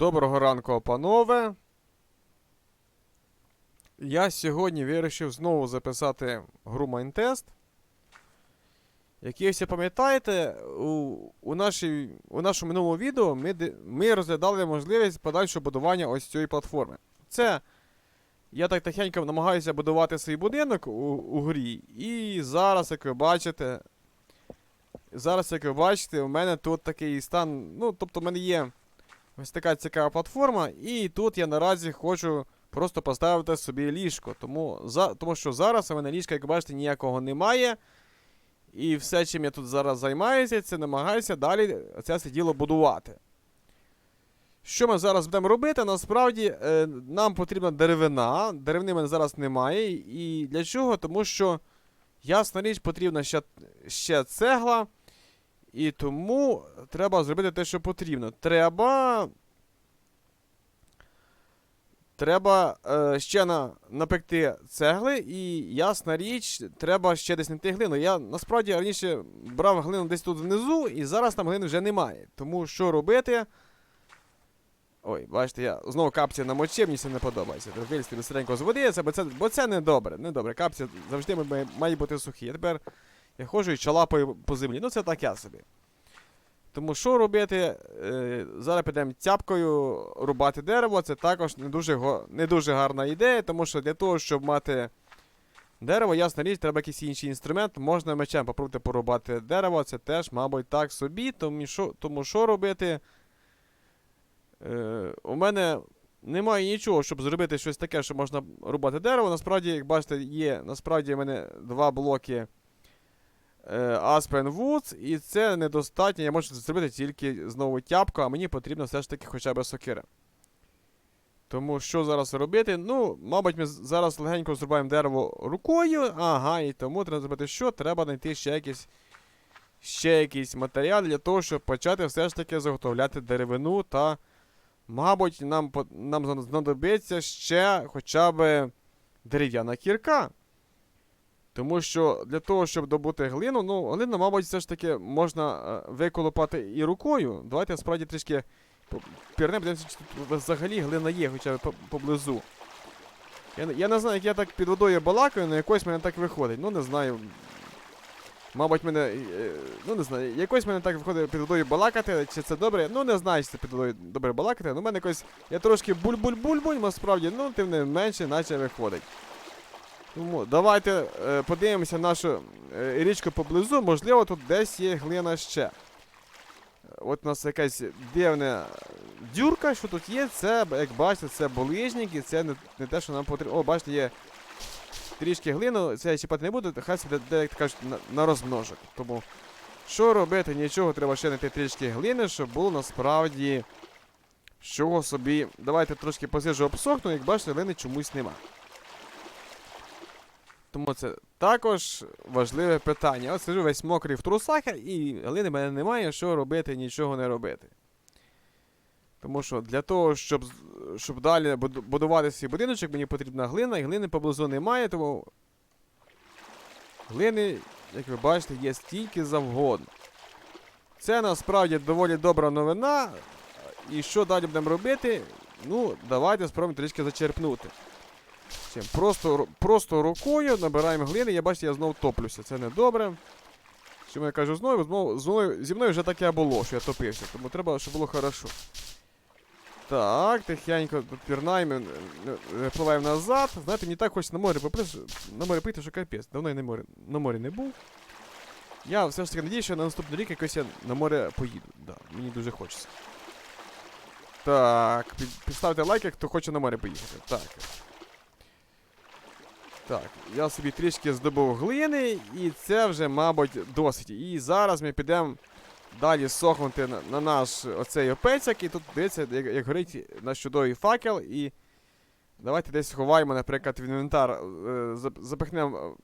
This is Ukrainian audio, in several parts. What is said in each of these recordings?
Доброго ранку, панове. Я сьогодні вирішив знову записати гру Майнтест. Як ви всі пам'ятаєте, у, у, нашій, у нашому минулому відео ми, ми розглядали можливість подальшого будування ось цієї платформи. Це я так тихенько намагаюся будувати свій будинок у, у грі. І зараз, як ви бачите, зараз, як ви бачите, у мене тут такий стан. Ну, тобто, в мене є ось така цікава платформа, і тут я наразі хочу просто поставити собі ліжко. Тому, за, тому що зараз у мене ліжка, як бачите, ніякого немає. І все, чим я тут зараз займаюся, це намагаюся далі це все діло будувати. Що ми зараз будемо робити? Насправді е, нам потрібна деревина. Деревини мене зараз немає. І для чого? Тому що, ясна річ, потрібна ще, ще цегла. І тому треба зробити те, що потрібно. Треба. Треба е, ще на, напекти цегли, і ясна річ, треба ще десь знайти глину. Я насправді раніше брав глину десь тут внизу, і зараз там глини вже немає. Тому що робити? Ой, бачите, я знову капці намочив, мені це не подобається. Вилізти быстренько з води, бо це, бо це не добре. Не добре. Капці завжди має бути сухі. Я тепер я ходжу і чалапаю по землі. Ну це так я собі. Тому що робити? Е, зараз підемо тяпкою рубати дерево. Це також не дуже, не дуже гарна ідея, тому що для того, щоб мати дерево, ясна річ, треба якийсь інший інструмент. Можна мечем попробувати порубати дерево, це теж, мабуть, так собі. Тому що, тому що робити? Е, у мене немає нічого, щоб зробити щось таке, що можна рубати дерево. Насправді, як бачите, є насправді в мене два блоки Aspen Woods, і це недостатньо. Я можу зробити тільки знову тяпку, а мені потрібно все ж таки хоча б сокира. Тому що зараз робити? Ну, мабуть, ми зараз легенько зрубаємо дерево рукою. Ага, і тому треба зробити що? Треба знайти ще якийсь, ще якийсь матеріал для того, щоб почати все ж таки заготовляти деревину та. Мабуть, нам, нам знадобиться ще хоча б дерев'яна кірка. Тому що для того, щоб добути глину, ну, глину, мабуть, все ж таки можна е, виколупати і рукою. Давайте справді трішки пірнемо, подивимося, чи тут взагалі глина є хоча б поблизу. Я, я не знаю, як я так під водою балакаю, але якось мене так виходить. Ну, не знаю. Мабуть, мене. е, Ну, не знаю, якось мене так виходить під водою балакати, чи це добре. Ну, не знаю, чи це під водою добре балакати. Ну, мене якось. Я трошки буль-буль-буль-буль, насправді, ну, тим не менше, наче виходить. Тому давайте е, подивимося нашу е, річку поблизу. Можливо, тут десь є глина ще. От у нас якась дивна дюрка, що тут є, це, як бачите, це булижник, і це не, не те, що нам потрібно. О, бачите, є трішки глину, це я чіпати не буду, хай собі, де, як кажуть, на, на розмножок. Тому що робити? Нічого, треба ще знайти трішки глини, щоб було насправді. Чого собі. Давайте трошки посижу обсохну, як бачите, глини чомусь нема. Тому це також важливе питання. От сижу весь мокрий в трусах, і глини мене немає, що робити, нічого не робити. Тому що для того, щоб, щоб далі будувати свій будиночок, мені потрібна глина, і глини поблизу немає, тому глини, як ви бачите, є стільки завгодно. Це насправді доволі добра новина. І що далі будемо робити? Ну, давайте спробуємо трішки зачерпнути. Просто, просто рукою набираємо глини, я бачите, я знову топлюся. Це не добре. Чому я кажу знову, знову, знову зі мною вже таке було, що я топився, тому треба, щоб було хорошо. Так, тихенько пірнаємо, е, е, пливаємо назад. Знаєте, мені так хочеться на море поплити, на море пити, що капець. Давно я на морі, на морі не був. Я все ж таки надію, що на наступний рік якось я на море поїду. Да, мені дуже хочеться. Так, під, підставте лайки, хто хоче на море поїхати. Так. Так, я собі трішки здобув глини, і це вже, мабуть, досить. І зараз ми підемо далі сохнути на, на наш оцей опецяк, і тут дивіться, як, як горить наш чудовий факел, і давайте десь ховаємо, наприклад, в інвентар, е, запихнемо.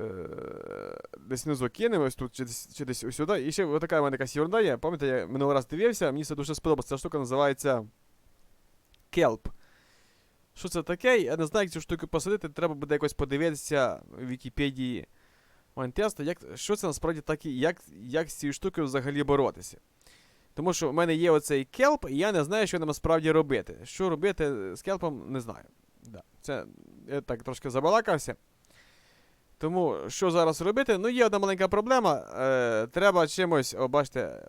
Е, десь внизу кинемо, ось тут чи десь, чи десь ось. І ще ось така в мене якась ерунда є. Пам'ятаєте, я минулий раз дивився, мені це дуже сподобалося. Ця штука називається келп. Що це таке? Я не знаю, як цю штуку посадити, треба буде якось подивитися в Вікіпедії Майнтеста, як, що це насправді таке, як, як з цією штукою взагалі боротися. Тому що в мене є оцей келп, і я не знаю, що нам справді робити. Що робити з келпом, не знаю. Да. Це я так трошки забалакався. Тому що зараз робити? Ну, є одна маленька проблема. Е, треба чимось, о, бачите,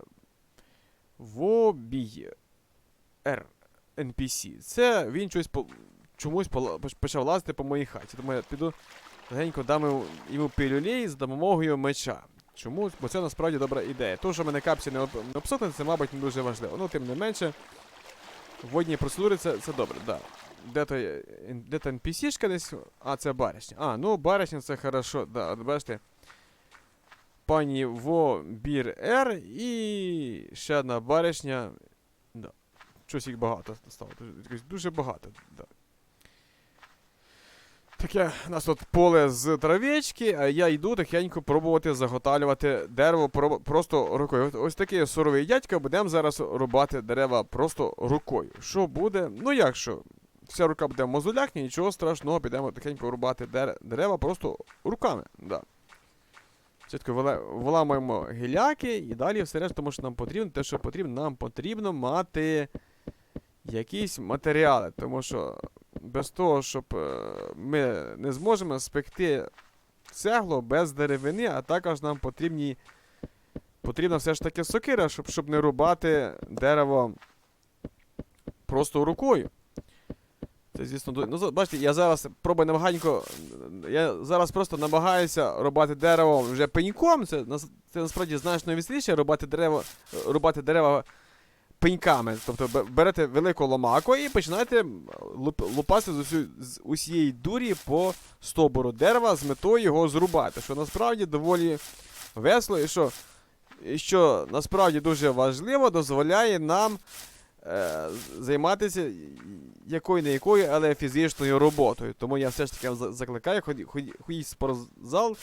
вобій R NPC. Це він щось по, чомусь почав лазити по моїй хаті. Тому я піду легенько дам йому, пілюлей з допомогою меча. Чому? Бо це насправді добра ідея. То, що мене капсі не, об- не обсохне, це, мабуть, не дуже важливо. Ну, тим не менше, водні процедури це, це добре, так. Да. Де то, де то NPC-шка десь? А, це баришня. А, ну баришня це хорошо, да, от бачите. Пані Вобір Р і ще одна баришня. Да. Щось їх багато стало. Дуже багато. Да. Таке у нас тут поле з травички, а я йду тихенько пробувати заготалювати дерево про- просто рукою. Ось такий суровий дядька, будемо зараз рубати дерева просто рукою. Що буде? Ну як що? Вся рука буде в мозолях, нічого страшного, підемо тихенько рубати дерева просто руками. Да. Чітко виламуємо гіляки і далі все решта, тому що нам потрібно, те, що потрібно, нам потрібно мати якісь матеріали, тому що без того, щоб е, ми не зможемо спекти цегло без деревини, а також нам потрібні, потрібна все ж таки сокира, щоб, щоб не рубати дерево просто рукою. Це, звісно, ну, бачите, я зараз пробую намаганько. Я зараз просто намагаюся рубати дерево вже пеньком. Це, це насправді значно веселіше рубати дерево, рубати дерева пеньками. Тобто берете велику ломаку і починаєте лупати з, усю, з усієї дурі по стовбуру дерева з метою його зрубати. Що насправді доволі весело і що, і що насправді дуже важливо, дозволяє нам е, займатися якою не якою, але фізичною роботою. Тому я все ж таки закликаю, ході- ході- в спортзал,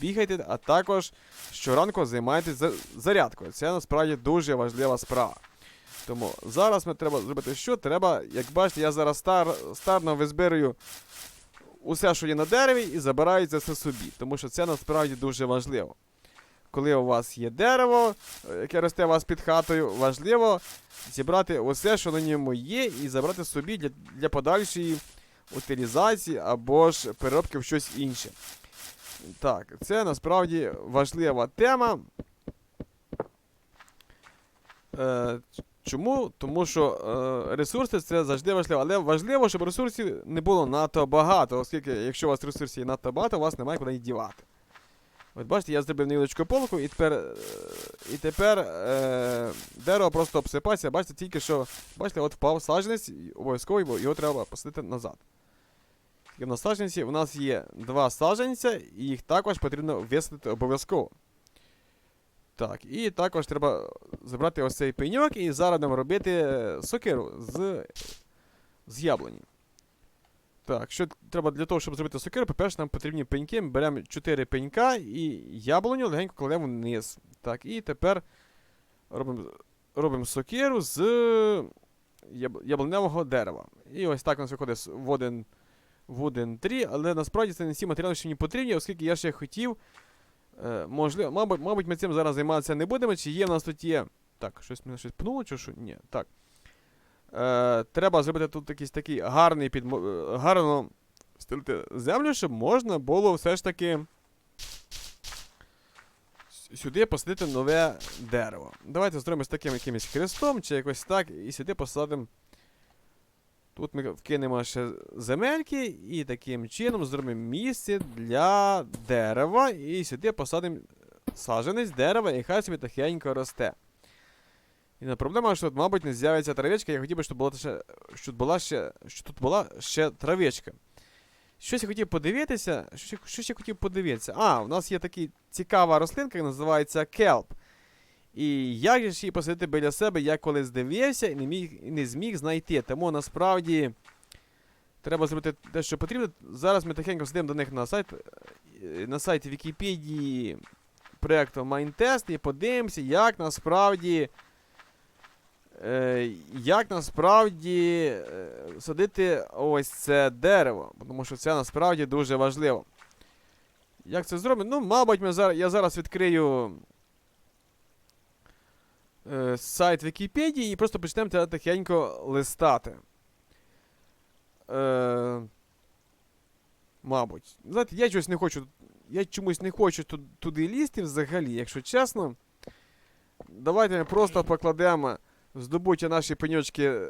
бігайте, а також щоранку займайтесь зарядкою. Це насправді дуже важлива справа. Тому зараз ми треба зробити що? Треба, як бачите, я зараз стар, старно визбирую усе, що є на дереві, і забираю це все собі. Тому що це насправді дуже важливо. Коли у вас є дерево, е, яке росте у вас під хатою, важливо зібрати усе, що на ньому є, і забрати собі для, для подальшої утилізації або ж переробки в щось інше. Так, це насправді важлива тема. Е, чому? Тому що е, ресурси це завжди важливо. Але важливо, щоб ресурсів не було надто багато, оскільки якщо у вас ресурсів надто багато, у вас немає куди їх дівати. От бачите, я зробив невеличку полку, і тепер, е, і тепер е, дерево просто обсипається. Бачите, тільки що, бачите, от впав саджанець, обов'язково його треба посадити назад. І на саджанці у нас є два саджанця, і їх також потрібно висадити обов'язково. Так, і також треба забрати ось цей пеньок і зараз будемо робити е, сокиру з, з яблуні. Так, що треба для того, щоб зробити сокиру, по-перше, нам потрібні пеньки. Ми беремо 4 пенька і яблуню легенько кладемо вниз. Так, і тепер робимо, робимо сокиру з яб- яблуневого дерева. І ось так у нас виходить в один, в один трі, але насправді це не всі матеріали, що мені потрібні, оскільки я ще хотів. Е, можливо, мабуть, мабуть, ми цим зараз займатися не будемо. Чи є в нас тут є. Так, щось мене щось пнуло, чи що? Ні. Так. Е, треба зробити тут якийсь такий гарний підмо... е, гарно стелити землю, щоб можна було все ж таки сюди посадити нове дерево. Давайте зробимо з таким якимось хрестом, чи якось так, і сюди посадимо. Тут ми вкинемо ще земельки і таким чином зробимо місце для дерева. І сюди посадимо саджанець дерева, і хай собі тихенько росте. Єдина проблема, що тут, мабуть, не з'явиться травичка. Я хотів би, щоб була ще, щоб була ще, що тут була ще травичка. Щось я хотів подивитися. Що, що хотів подивитися? А, у нас є така цікава рослинка, яка називається келп. І як же ж її посадити біля себе, я колись дивився і не, міг, і не зміг знайти. Тому насправді треба зробити те, що потрібно. Зараз ми тихенько сидимо до них на сайт, е, на сайті Вікіпедії проєкту Майнтест і подивимося, як насправді. Е, як насправді е, садити ось це дерево, тому що це насправді дуже важливо. Як це зробити? Ну, мабуть, ми зараз, я зараз відкрию е, сайт Вікіпедії і просто почнемо тебе тихенько листати. Е, мабуть. Знаєте, я чогось не хочу. Я чомусь не хочу туди лізти взагалі, якщо чесно. Давайте ми просто покладемо здобуті наші пеньочки.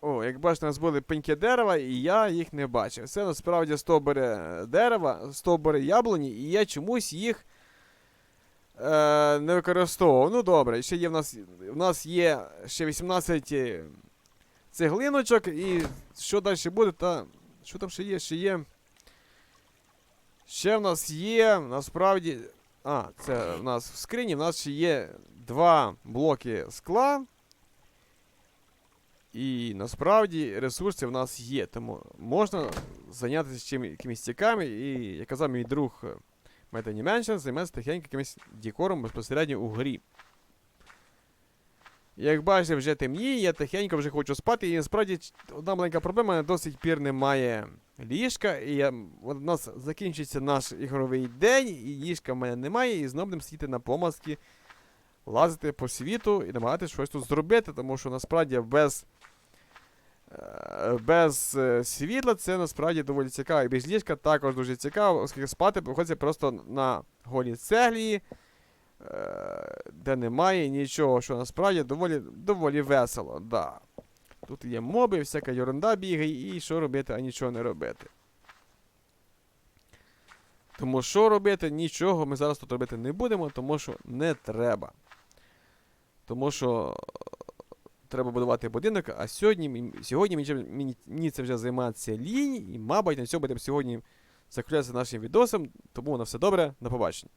О, як бачите, у нас були пеньки дерева, і я їх не бачив. Це насправді стовбури дерева, стовбури яблуні, і я чомусь їх е, не використовував. Ну добре, ще є в нас. В нас є ще 18 цеглиночок, і що далі буде, та. Що там ще є? Ще є. Ще в нас є, насправді. А, це в нас в скрині, в нас ще є два блоки скла. І насправді ресурси в нас є, тому можна зайнятися чим якимись цікавими. І як казав мій друг е, Метані Меншин, тихенько якимось декором безпосередньо у грі. Як бачите, вже темніє, я тихенько вже хочу спати. І насправді одна маленька проблема, до сих пір немає ліжка. І я, у нас закінчиться наш ігровий день, і ліжка в мене немає, і знову будемо сидіти на помазки, лазити по світу і намагатися щось тут зробити, тому що насправді без. Е, Без е, світла це насправді доволі цікаво. І без ліжка також дуже цікаво, оскільки спати приходиться просто на голій цеглі, е, де немає нічого, що насправді доволі, доволі весело. Да. Тут є моби, всяка ерунда бігає, і що робити, а нічого не робити. Тому що робити, нічого ми зараз тут робити не будемо, тому що не треба. Тому що треба будувати будинок, а сьогодні, сьогодні мені, мені це вже займатися лінь, і, мабуть, на цьому будемо сьогодні заключатися нашим відосом. Тому на все добре, на побачення.